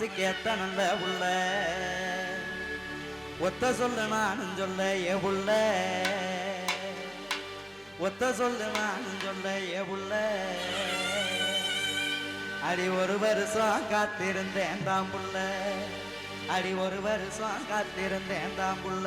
மனசுக்கு ஏத்த நல்ல உள்ள? ஒத்த சொல்ல நானும் சொல்ல எவுள்ள ஒத்த சொல்ல நானும் சொல்ல ஏ அடி ஒரு வருஷம் காத்திருந்தேன் தான் புள்ள அடி ஒரு வருஷம் காத்திருந்தேன் தான் புள்ள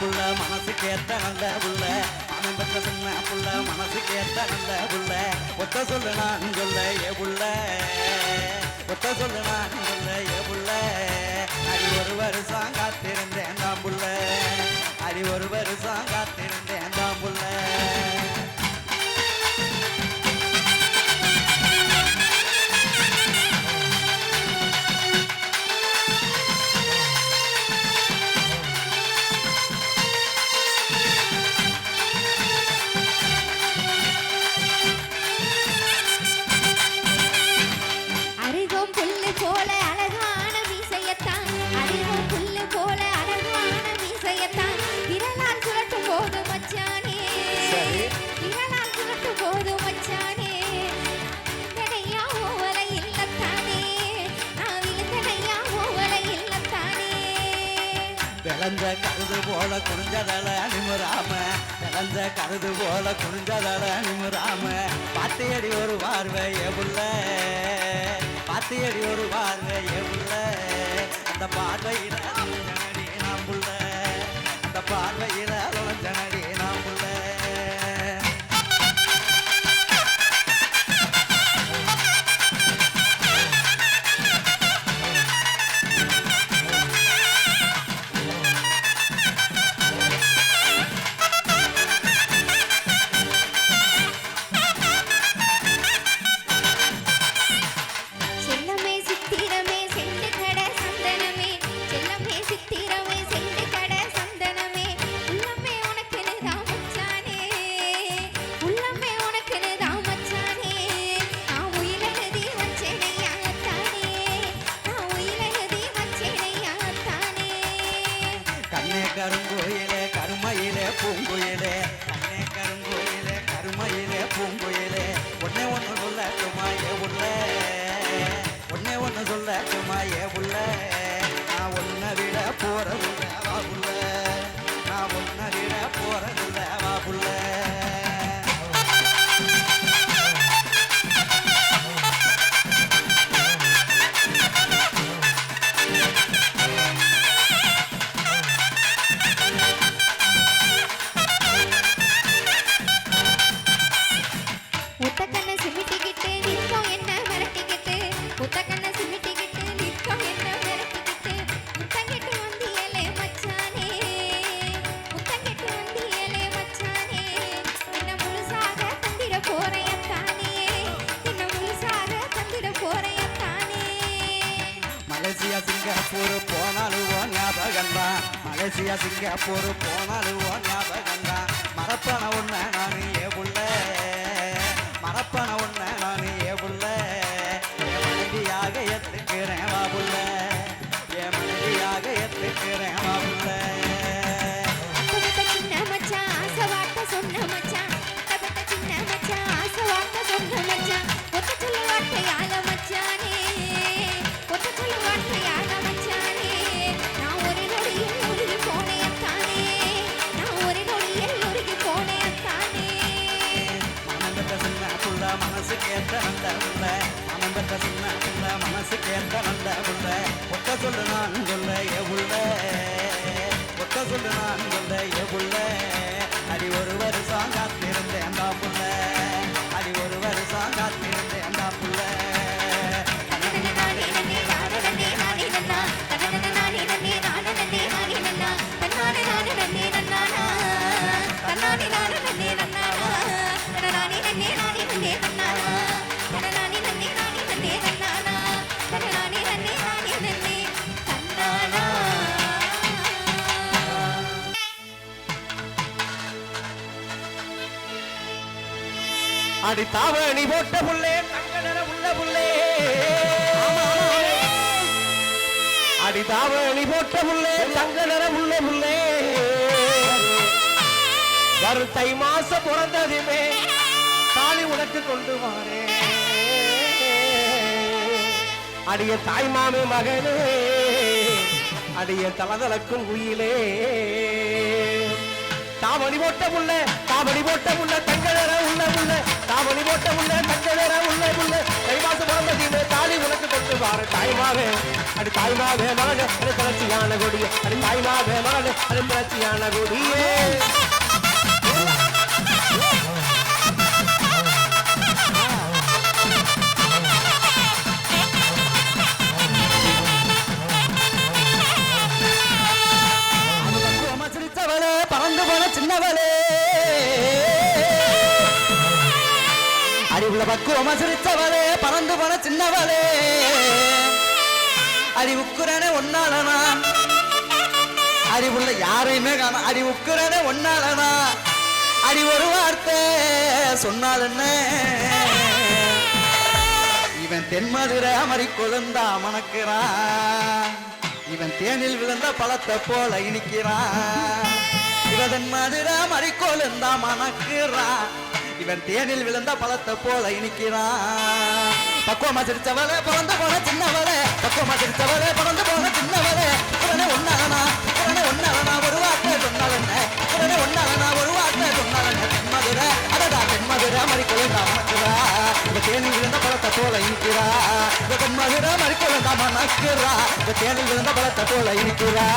புள்ள மனசு கேட்ட நல்ல புள்ள. மனம் பெற்ற சின்ன புள்ள மனசு கேட்ட நல்ல புள்ள. ஒத்த சொல்லு நான் சொல்ல ஏ புள்ள. ஒத்த சொல்லு நான் சொல்ல ஏ புள்ள. அது ஒரு வருஷம் காத்திருந்தேன் தான் புள்ள. அது ஒரு வருஷம் காத்திருந்தேன் தான் புள்ள. எவுள்ள பார்த்து எடி ஒரு வாங்க எவுள்ள அந்த பார்வை por கேட்ட வந்த உள்ள மனம் பெற்ற சின்ன உள்ள மனசு கேட்ட வந்த உள்ள ஒத்த சொல்லு நான் சொல்ல எவுள்ள ஒத்த சொல்லு அடி ஒரு வருஷம் அடி தாவணி போட்ட புள்ளே தங்க நிற உள்ள புள்ளே. அடி தாவணி போட்ட புள்ளே தங்க நிற உள்ள புள்ளே. வரும் தை மாசம் பிறந்ததுமே தாலி உனக்கு கொண்டு வாரே. அடிய தாய் மாமே மகனே அடிய தலதலக்கும் குயிலே தாவணி போட்ட புள்ள தாவணி போட்ட புள்ள தங்கதர உள்ள புள்ள தாவணி போட்ட புள்ள தங்கதர உள்ள புள்ள கைவாசு பிறந்ததீமே தாலி உனக்கு கொண்டு வார தாய்மாவே அடி தாய்மாவே மகனே அது திரட்சியான கொடியே. அடி தாய்மாவே மகனே அது திரட்சியான கொடியே. அறிவுள்ள பக்குவமா பறந்து போன சின்னவளே. அடி உக்குறனே ஒன்னாலனா அறிவுள்ள யாரையுமே காணும் அடி உக்குறனே ஒன்னாலனா அடி ஒரு வார்த்தை சொன்னால் என்ன? இவன் தென்மதுரை அமரி கொழுந்தா மணக்கிறான். இவன் தேனில் விழுந்த பழத்தை போல இனிக்கிறான். இவன் தென்மதுரை அமரி கொழுந்தா மணக்கிறான். இவன் தேனில் விழுந்த பழத்தை போல இனிக்கிறான். பக்குவமா சிரிச்சவளே பிறந்த போல சின்னவளே. பக்குவமா சிரிச்சவளே பிறந்த போல சின்னவளே. உடனே ஒன்னாலனா உடனே ஒன்னாலனா ஒரு வார்த்தை சொன்னால் என்ன? உடனே ஒன்னாலனா ஒரு வார்த்தை சொன்னால் என்ன? தென்மதுரை அதடா தென்மதுரை மறி கொழுந்தா மணக்கிறா. இந்த தேனில் விழுந்த பழத்தை போல இனிக்கிறா. இந்த தென்மதுரை மறி கொழுந்தா மணக்கிறா. இந்த தேனில் விழுந்த பழத்தை போல இனிக்கிறா.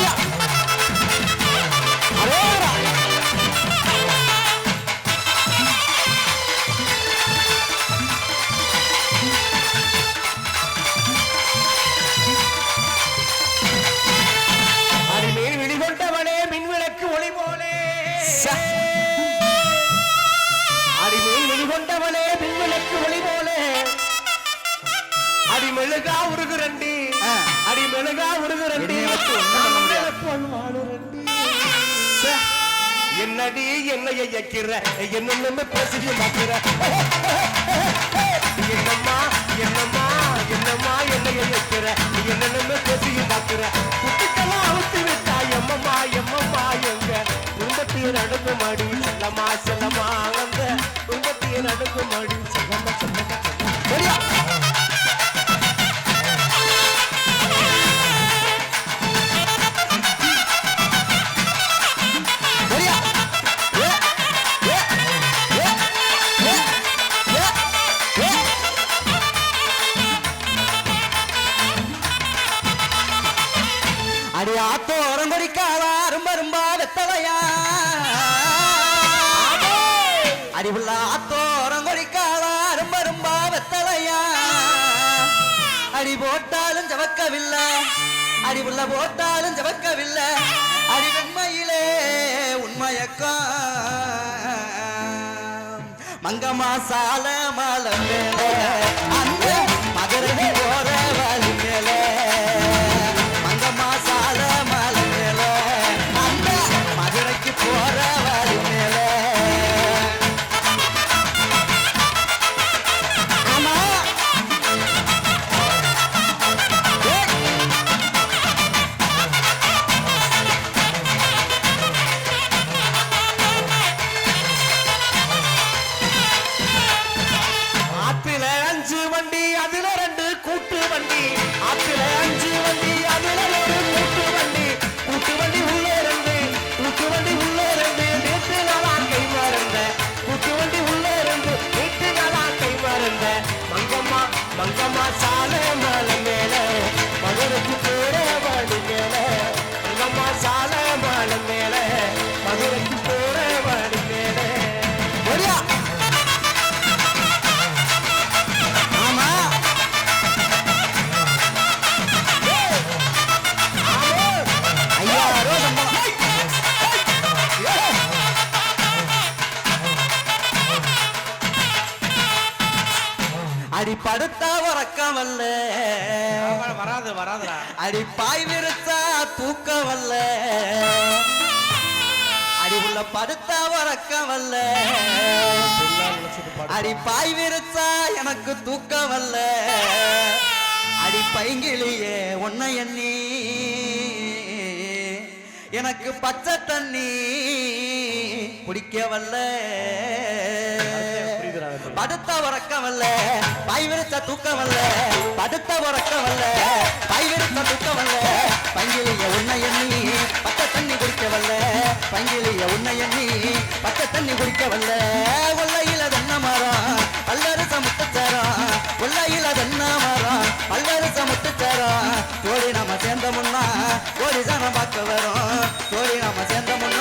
Yeah. வச்சு ஒண்ணும் பண்ண முடியாது. பொன் என்னடி என்னைய இயக்கிற? என்னென்ன பேசி மாக்கிற என்னம்மா என்னம்மா என்னம்மா என்னைய இயக்கிற? என்னென்ன பேசி மாக்கிற குட்டிக்கெல்லாம் அவுத்து விட்டா எம்மம்மா எம்மம்மா எங்க? குடும்பத்தையும் அடுக்கு மாடி செல்லமா செல்லம்மா அந்த குடும்பத்தையும் அடுக்கு மாடி போட்டாலும் ஜவக்கவில்லை. அறிவுள்ள போட்டாலும் ஜவக்கவில்லை. அடி வெண்மையிலே உண்மையக்கம் மங்கம்மா சால மலை Mangamasa படுத்தா உறக்கம் வல்ல அடி பாய் விரிச்சா எனக்கு தூக்கம் வல்ல அடி பைங்கிலியே உன்னை எண்ணி. எனக்கு பச்சை தண்ணி குடிக்க வல்ல புரியுதுடா படுத்த உறக்கம் வல்ல பாய் தூக்கம் வல்ல படுத்த உறக்கம் வல்ல பாய் தூக்கம் வல்ல பங்கிலிய உன்னை எண்ணி பச்சை தண்ணி குடிக்க வல்ல பங்கிலிய உன்னை எண்ணி பச்சை தண்ணி குடிக்க வல்ல கொல்லையில தென்ன மரம் பல்லரிச முத்துச்சாரம். அது என்ன மரம் பல்லரிச முத்துச்சாரம். கோழி நம்ம சேர்ந்த முன்னா கோடி சனம் பார்க்க வரும். கோழி நம்ம சேர்ந்த முன்னா.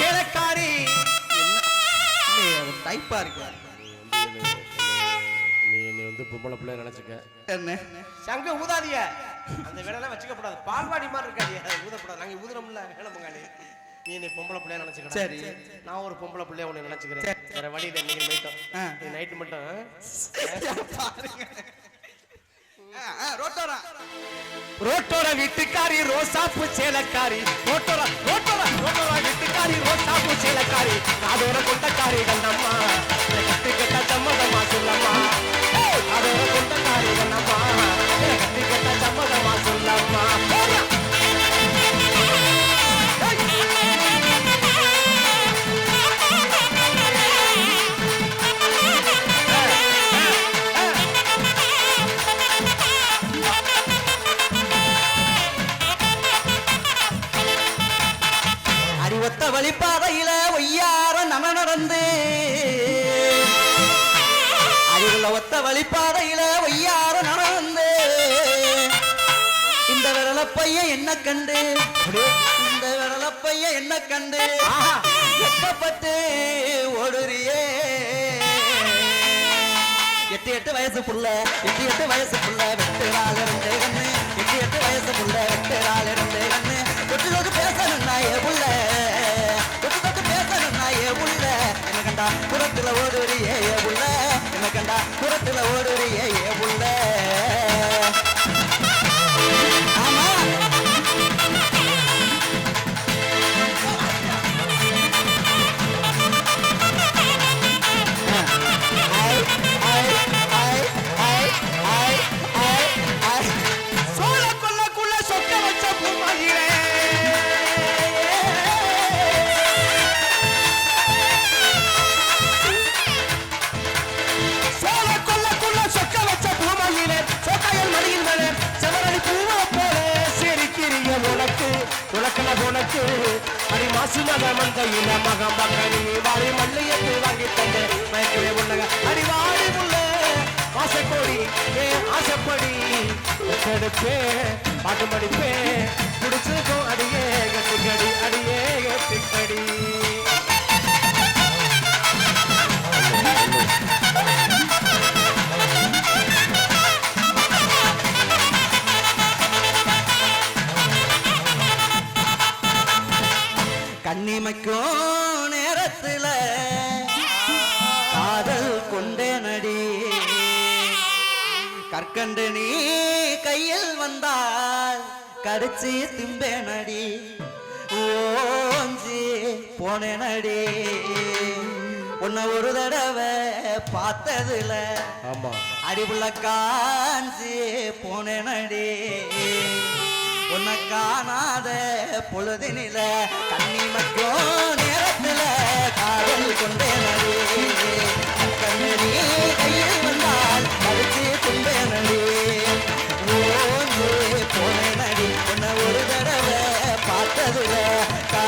சேலக்காரி டைப்பா இருக்கு நீ என்னை வந்து பொம்பளை பிள்ளை நினைச்சுக்க. என்ன? சங்க ஊதாதிய. அந்த வேலையெல்லாம் வச்சுக்கப்படாது. பால்வாடி மாதிரி இருக்காதிய. ஊதப்படாது. நாங்க ஊதுறோம்ல வேலை பங்காளி நீ என்னை பொம்பளை பிள்ளைய நினைச்சுக்க சரி. நான் ஒரு பொம்பளை பிள்ளைய உன்னை நினைச்சுக்கிறேன். வேற வழி இல்லை நீங்க நைட்டும். நீ நைட்டு மட்டும் ரோட்டோரா. ரோட்டோர வீட்டுக்காரி ரோசாப்பு சேலக்காரி. ரோட்டோர ரோட்டோர ரோட்டோர வீட்டுக்காரி ரோசாப்பு சேலக்காரி. அதோட கொண்டக்காரி கண்ணம்மா கட்டுக்கட்ட சம்மதமா சொல்லம்மா. அதோட கொண்டக்காரி கண்ணம்மா கட்டுக்கட்ட சம்மதமா சொல்லம்மா. வழிபாதையில ஒய்யார நடந்து. இந்த விரல பையன் என்ன கண்டு? இந்த விரல பையன் என்ன கண்டு. எக்கப்பட்டு ஓடுறியே. எட்டு எட்டு வயசு புள்ள எட்டு எட்டு வயசு புள்ள வெட்டு நாள் இருந்து கண்ணு. எட்டு எட்டு வயசு புள்ள வெட்டு நாள் இருந்து கண்ணு. தொட்டு தொட்டு பேசணும்னா ஏ புள்ள தொட்டு தொட்டு பேசணும்னா ஏ புள்ள என்ன கண்டா? புறத்துல ஓடுறியே ஏ புள்ள கண்டா புறத்துல ஓடுறியே ஏ புள்ள? அடி மாசு மக மந்தையில மக மகனி வாரி மல்லையத்து வாங்கி தந்து மயக்கவே உள்ளக அடிவாடி முள்ள ஆசைக்கோடி ஏ ஆசைப்படி எடுப்பே பாட்டு படிப்பே பிடிச்சிருக்கும் அடியே கட்டுக்கடி அடியே கட்டுக்கடி கண்ணிமைக்கும் நேரத்துல காதல் கொண்டே நடி கற்கண்டு நீ கையில் வந்தால் கடிச்சு திம்பே நடி ஓஞ்சி போனே நடி உன்னை ஒரு தடவை பார்த்ததுல ஆமா. அடிபுள்ள காஞ்சி போனே நடி உன்னை காணாத பொழுதினில கண்ணி மக்கும் நேரத்துல காதல் கொண்டே நடி கண்ணடி கையில் வந்தால் கடிச்சு கொண்டே நடி ஓஞ்சு போன நடி உன்னை ஒரு தடவை பார்த்ததுல கா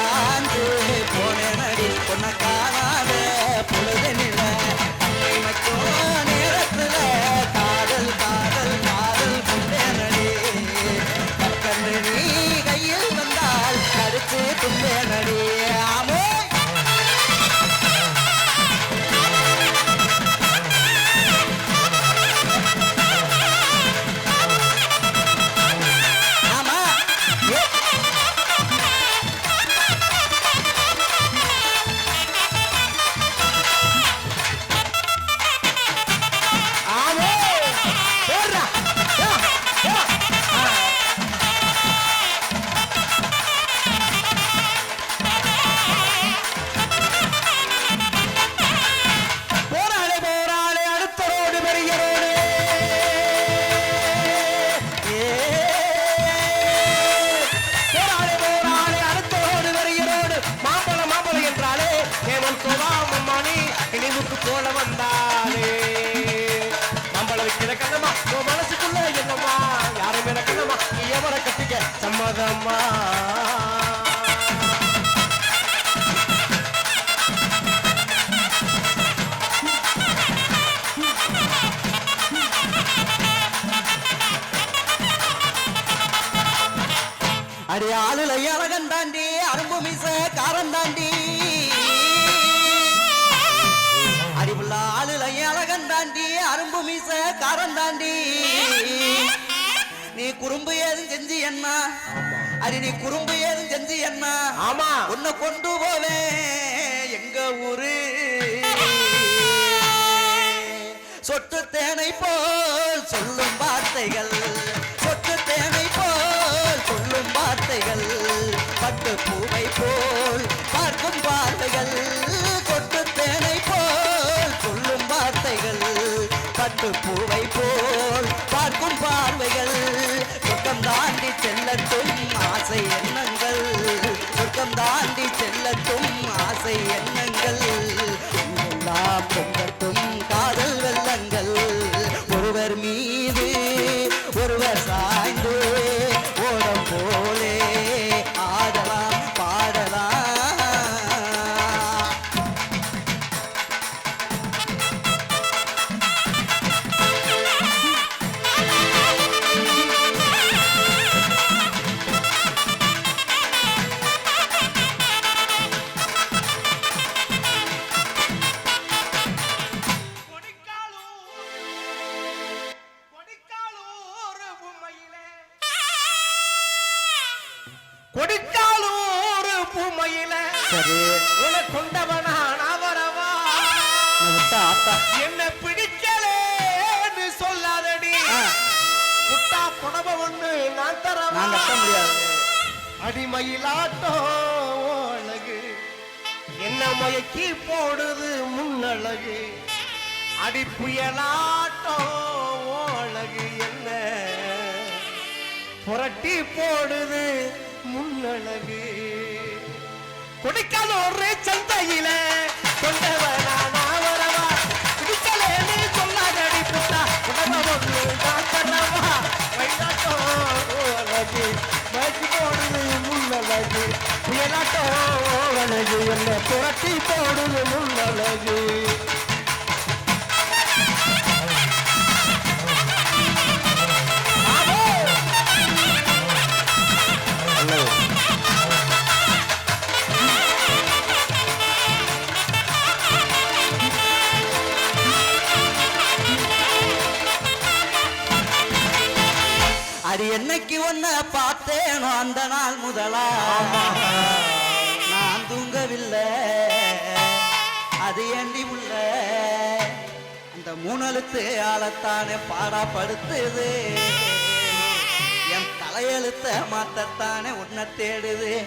சம்மதம்மா அடி ஆளுல அழகன் தாண்டி அரும்பு மீச காரம் தாண்டி. அடிவுள்ள ஆளுல அழகன் தாண்டி அரும்பு மீச காரம் தாண்டி. நீ குறும்பு ஏதும் செஞ்சு என்ன நீ குறும்பு ஏதும் செஞ்சு என்ன? ஆமா. உன்னை கொண்டு போவேன் எங்க ஊரு. சொட்டு தேனை போல் சொல்லும் வார்த்தைகள். சொட்டு தேனை போல் சொல்லும் வார்த்தைகள். பட்டு பூவை போல் பார்க்கும் பார்வைகள். சொட்டு தேனை போல் சொல்லும் வார்த்தைகள். பட்டு பூவை போல் பார்க்கும் பார்வைகள். சொர்க்கம் தாண்டி செல்லட்டும் கொடிக்காலூர் பூமையில சரி. உன கொண்டவனா நான் வரவா நான் விட்டா ஆத்தா என்ன பிடிக்கலேன்னு சொல்லாதடி. ஆ, புட்டா புடவை ஒண்ணு நான் தரவா? கட்ட முடியாது. அடிமயிலாட்டம் அழகு. என்ன மயக்கி போடுது முன்னழகு? அடி புயலாட்டம் அழகு என்ன? புரட்டி போடுது முன்னழகு. கொடுக்காத ஒரு சந்தையில கொண்டவனா நான் வரவா பிடிக்கலேன்னு சொல்லாதடி புட்டா உடம்ப ஒன்று நான் தரவா அழகு. மயக்கி போடுது முன்னழகு. புயலாட்டம் அழகு. என்ன புரட்டி போடுது முன்னழகு. ஒன்ன பார்த்தேனோ அந்த நாள் முதலா? நான் தூங்கவில்லை. அது ஏண்டி உள்ள. அந்த மூணெழுத்து ஆளத்தானே பாடாப்படுத்துது. என் தலையெழுத்த மாத்தத்தானே உன்னை தேடுது.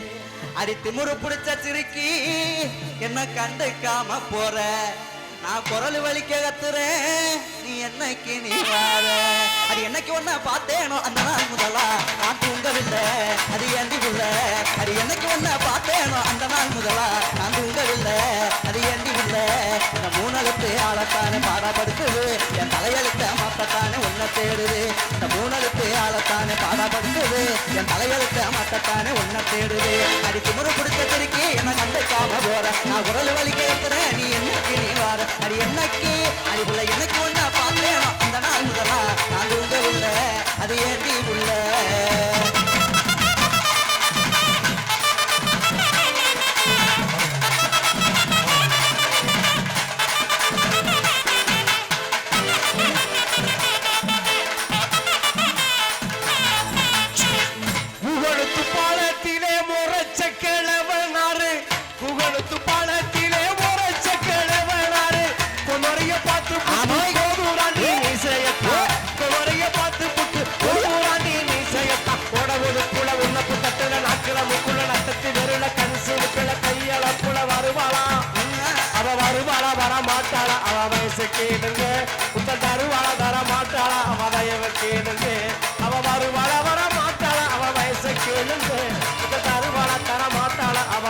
அடி திமுரு பிடிச்ச சிறுக்கி என்ன கண்டுக்காம போற. நான் குரல் வலிக்க கத்துறேன். நீ என்னைக்கு நீ வார? அது என்னைக்கு ஒன்ன பார்த்தேனோ அந்த நாள் முதலா? நான் தூங்கவில்லை அது ஏண்டி உள்ள அது என்னைக்கு ஒன்ன பார்த்தேனோ அந்த நாள் முதலா? நான் தூங்கவில்லை அது ஏண்டி உள்ள இந்த மூணழுத்து ஆளத்தானே பாடப்படுத்துது என் தலையெழுத்த மாற்றத்தானே ஒன்ன தேடுது. இந்த மூணழுத்து ஆளத்தானே பாடப்படுத்துது என் தலையெழுத்த மாத்தத்தானே உன்னை தேடுது. அடி முறை பிடிச்ச திருக்கி என்ன கண்டுக்காம போற. நான் குரல் வலி கேட்கிறேன் நீ என்னைக்கு நீ வார? அடி என்னைக்கு? அடிப்புள்ள எனக்கு ஒண்ணா பார்த்தேனோ?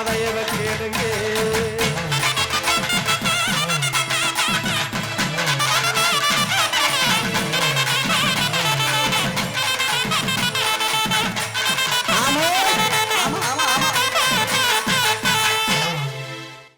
வயசு கேளுங்க.